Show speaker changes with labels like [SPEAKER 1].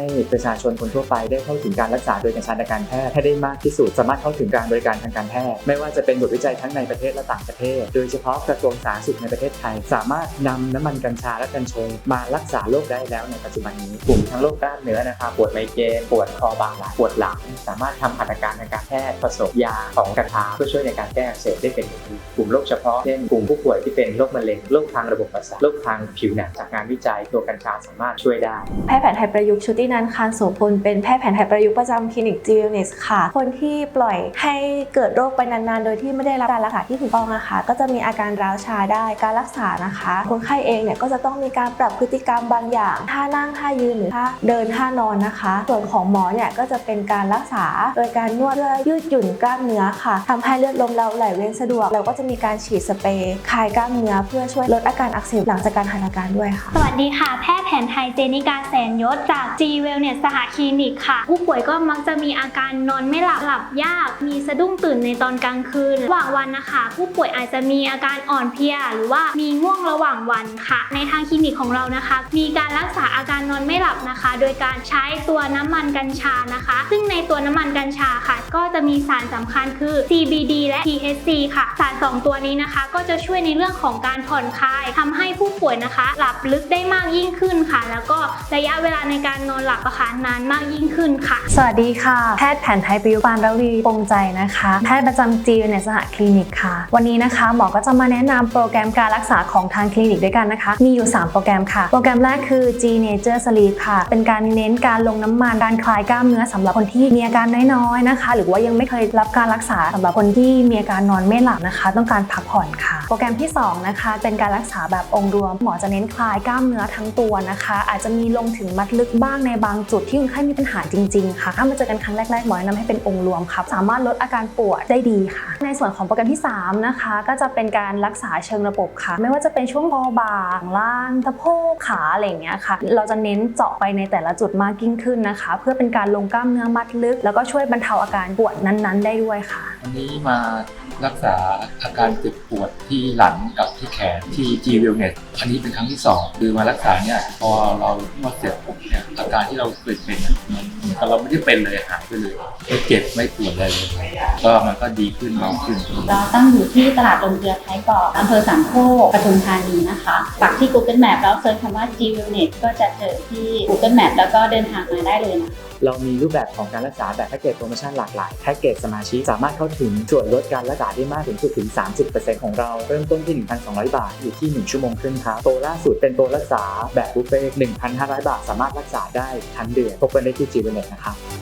[SPEAKER 1] ให้ประชาชนคนทั่วไปได้เข้าถึงการรักษาโดยกัญชาทางการแพทย์ให้ได้มากที่สุด สามารถเข้าถึงการบริการทางการแพทย์ ไม่ว่าจะเป็นบทวิจัยทั้งในประเทศและต่างประเทศ โดยเฉพาะกระทรวงสาธารณสุขในประเทศไทย สามารถนำน้ำมันกัญชาและกัญชงมารักษาโรคได้แล้วในปัจจุบันนี้ กลุ่มทั้งโรคกล้ามเนื้อนะครับปวดไมเกรนปวดคอบ่าไหล่ปวดหลัง สามารถทำหัตถการทางการแพทย์ผสมยาของกัญชาเพื่อช่วยในการแก้อักเสบได้เป็นอย่างดีกลุ่มโรคเฉพาะเช่นกลุ่มผู้ป่วยที่เป็นโรคมะเร็งโรคทางระบบประสาทโรคทางผิวหนังจากงานวิจัยตัวกัญชาสามารถช่วยได้
[SPEAKER 2] แพทย์แผนไทยประยุกต์ชุตินันคานโสพลเป็นแพทย์แผนไทยประยุกต์ประจำคลินิกจีเนสค่ะ คนที่ปล่อยให้เกิดโรคไปนานๆ โดยที่ไม่ได้รับการรักษาที่ถูกต้องนะคะ ก็จะมีอาการร้าวชาได้การรักษานะคะ คนไข้เองเนี่ยก็จะต้องมีการปรับพฤติกรรมบางอย่างท่านั่งท่ายืนหรือท่าเดินท่านอนนะคะ ส่วนของหมอเนี่ยก็จะเป็นการรักษาโดยการนวดเพื่อยืดหยุ่นกล้ามเนื้อค่ะทำให้เลือดลมเราไหลเวียนสะดวก เราก็จะมีการฉีดสเปรย์คลายกล้ามเนื้อเพื่อช่วยลดอาการอักเสบหลังจากการหัตถการด้วยค่ะ
[SPEAKER 3] สวัสดีค่ะ แพทย์แผนไทยเจนิกาแสนยศจาก G Wellness สหคลินิกค่ะ ผู้ป่วยก็มักจะมีอาการนอนไม่หลับหลับยาก มีสะดุ้งตื่นในตอนกลางคืนระหว่างวันนะคะ ผู้ป่วยอาจจะมีอาการอ่อนเพลีย หรือว่ามีง่วงระหว่างวันค่ะ ในทางคลินิกของเรานะคะ มีการรักษาอาการนอนไม่หลับนะคะ โดยการใช้ตัวน้ำมันกัญชานะคะ ซึ่งในตัวน้ำมันกัญชาค่ะ ก็จะมีสารสำคัญคือ CBD และ THC ค่ะ สารสองตัวนี้นะคะ ก็จะช่วยในเรื่องของการผ่อนคลายทำให้ผู้ป่วยนะคะ หลับลึกได้มากยิ่งขึ้นค่ะ แล้วก็ระยะเวลาในการนอนลับอะค่ะนานมากยิ่งขึ้นค่ะ
[SPEAKER 2] สวัสดีค่ะ แพทย์แผนไทยประยุกต์ปานระวีปงใจนะคะ แพทย์ประจำจีในสหคลินิกค่ะ วันนี้นะคะหมอก็จะมาแนะนำโปรแกรมการรักษาของทางคลินิกด้วยกันนะคะ มีอยู่ 3 โปรแกรมค่ะ โปรแกรมแรกคือ G Nature Sleep ค่ะ เป็นการเน้นการลงน้ำมันการคลายกล้ามเนื้อสำหรับคนที่มีอาการน้อยๆนะคะ หรือว่ายังไม่เคยรับการรักษาสำหรับคนที่มีอาการนอนไม่หลับนะคะ ต้องการพักผ่อนค่ะ โปรแกรมที่ 2 นะคะ เป็นการรักษาแบบองค์รวม หมอจะเน้นคลายกล้ามเนื้อทั้งตัวนะคะ อาจจะมีลงถึงมัดลึกบ้างในบางจุดที่คนไข้มีปัญหาจริงๆ ค่ะถ้ามาเจอกันครั้งแรกๆหมอแนะนำให้เป็นองค์รวมครับสามารถลดอาการปวดได้ดีค่ะ ในส่วนของโปรแกรมที่ 3 นะคะ ก็จะเป็นการรักษาเชิงระบบค่ะ ไม่ว่าจะเป็นช่วงคอบ่าล่างสะโพกขาอะไรอย่างเงี้ยค่ะ เราจะเน้นเจาะไปในแต่ละจุดมากยิ่งขึ้นนะคะ เพื่อเป็นการลงกล้ามเนื้อมัดลึก แล้วก็ช่วยบรรเทาอาการปวดนั้นๆ ได้ด้วยค่ะ
[SPEAKER 4] วันนี้มารักษาอาการเจ็บปวดที่หลังกับที่แขนที่ G Wellness อันนี้เป็นครั้งที่ 2 คือมารักษาเนี่ยพอเรานวดเสร็จปุ๊บเนี่ย การที่เราเคยเป็นอะมันเหมือนกับเราไม่ได้เป็นเลยหายไปเลยไม่เจ็บไม่ปวดอะไรเลยก็มันก็ดีขึ้นเบาขึ้น
[SPEAKER 5] เราตั้งอยู่ที่ตลาดลงเกลือท้ายเกาะอำเภอสามโคกปทุมธานีนะคะปักที่ Google Map แล้วเซิร์ชคำว่า G Wellness ก็จะเจอที่ Google Map แล้วก็เดินทางมาได้เลยนะคะ
[SPEAKER 1] เรามีรูปแบบของการรักษาแบบแพ็กเกจโปรโมชั่นหลากหลายแพ็กเกจสมาชิกสามารถเข้าถึงส่วนลดการรักษาได้มากถึงสุดถึง 30%ของเราเริ่มต้นที่ 1,200 บาทอยู่ที่ 1 ชั่วโมงครึ่งครับโปรล่าสุดเป็นโปรรักษาแบบบุฟเฟ่ต์1,500 บาท สามารถรักษาได้ทั้งเดือนพบกันได้ที่จีเวเน็ตนะครับ